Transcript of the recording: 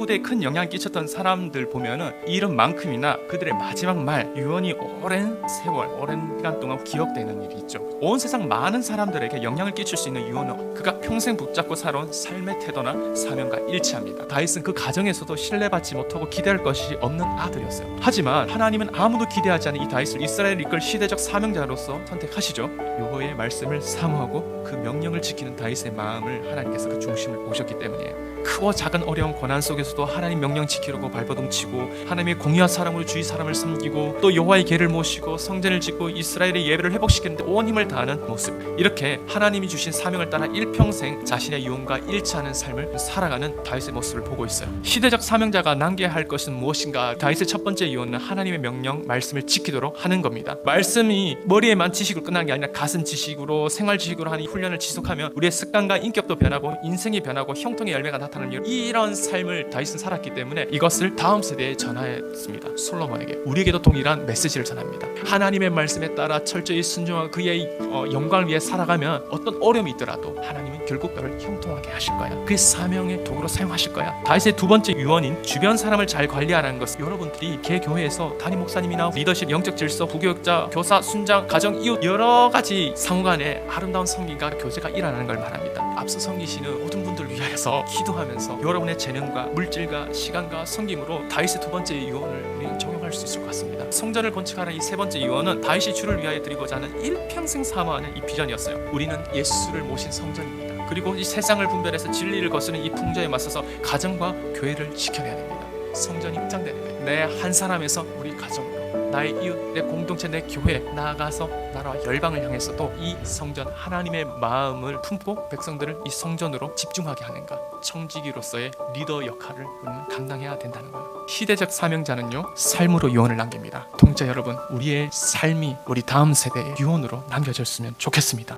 성경에 큰 영향을 끼쳤던 사람들 보면은 이름만큼이나 그들의 마지막 말 유언이 오랜 세월, 오랜 기간 동안 기억되는 일이 있죠. 온 세상 많은 사람들에게 영향을 끼칠 수 있는 유언은 그가 평생 붙잡고 살아온 삶의 태도나 사명과 일치합니다. 다윗은 그 가정에서도 신뢰받지 못하고 기대할 것이 없는 아들이었어요. 하지만 하나님은 아무도 기대하지 않은 이 다윗을 이스라엘 이끌 시대적 사명자로서 선택하시죠. 여호와의 말씀을 사모하고 그 명령을 지키는 다윗의 마음을 하나님께서 그 중심을 보셨기 때문이에요. 크고 작은 어려운 고난 속에서 도 하나님 명령 지키려고 발버둥치고 하나님의 공의한 사람으로 주위 사람을 섬기고 또 여호와의 계를 모시고 성전을 짓고 이스라엘의 예배를 회복시키는데 온 힘을 다하는 모습. 이렇게 하나님이 주신 사명을 따라 일평생 자신의 유언과 일치하는 삶을 살아가는 다윗의 모습을 보고 있어요. 시대적 사명자가 남겨야 할 것은 무엇인가? 다윗의 첫 번째 유언은 하나님의 명령 말씀을 지키도록 하는 겁니다. 말씀이 머리에만 지식으로 끝난 게 아니라 가슴 지식으로 생활 지식으로 하는 이 훈련을 지속하면 우리의 습관과 인격도 변하고 인생이 변하고 형통의 열매가 나타나는 일. 이런 삶을 다 윗은 살았기 때문에 이것을 다음 세대에 전하였습니다. 솔로몬에게 우리에게도 동일한 메시지를 전합니다. 하나님의 말씀에 따라 철저히 순종하고 그의 어, 영광을 위해 살아가면 어떤 어려움이 있더라도 하나님은 결국 너를 형통하게 하실 거야. 그의 사명의 도구로 사용하실 거야. 다윗의 두 번째 유언인 주변 사람을 잘 관리하라는 것은 여러분들이 개 교회에서 담임 목사님이나 리더십, 영적 질서, 부교육자, 교사, 순장, 가정, 이웃 여러 가지 상호간에 아름다운 성기가 교제가 일어나는 걸 말합니다. 앞서 섬기시는 모든 분들을 위하여서 기도하면서 여러분의 재능과 물질과 시간과 섬김으로 다윗의 두 번째 유언을 우리는 적용할 수 있을 것 같습니다. 성전을 건축하는 이 세 번째 유언은 다윗이 주를 위하여 드리고자 하는 일평생 사모하는 이 비전이었어요. 우리는 예수를 모신 성전입니다. 그리고 이 세상을 분별해서 진리를 거스는 이 풍조에 맞서서 가정과 교회를 지켜내야 됩니다. 성전이 확장되는 거예요. 내 한 사람에서 우리 가정으로 나의 이웃, 내 공동체, 내 교회 나아가서 나라와 열방을 향해서도 이 성전 하나님의 마음을 품고 백성들을 이 성전으로 집중하게 하는가 청지기로서의 리더 역할을 우리는 감당해야 된다는 거예요. 시대적 사명자는요 삶으로 유언을 남깁니다. 동자 여러분, 우리의 삶이 우리 다음 세대의 유언으로 남겨졌으면 좋겠습니다.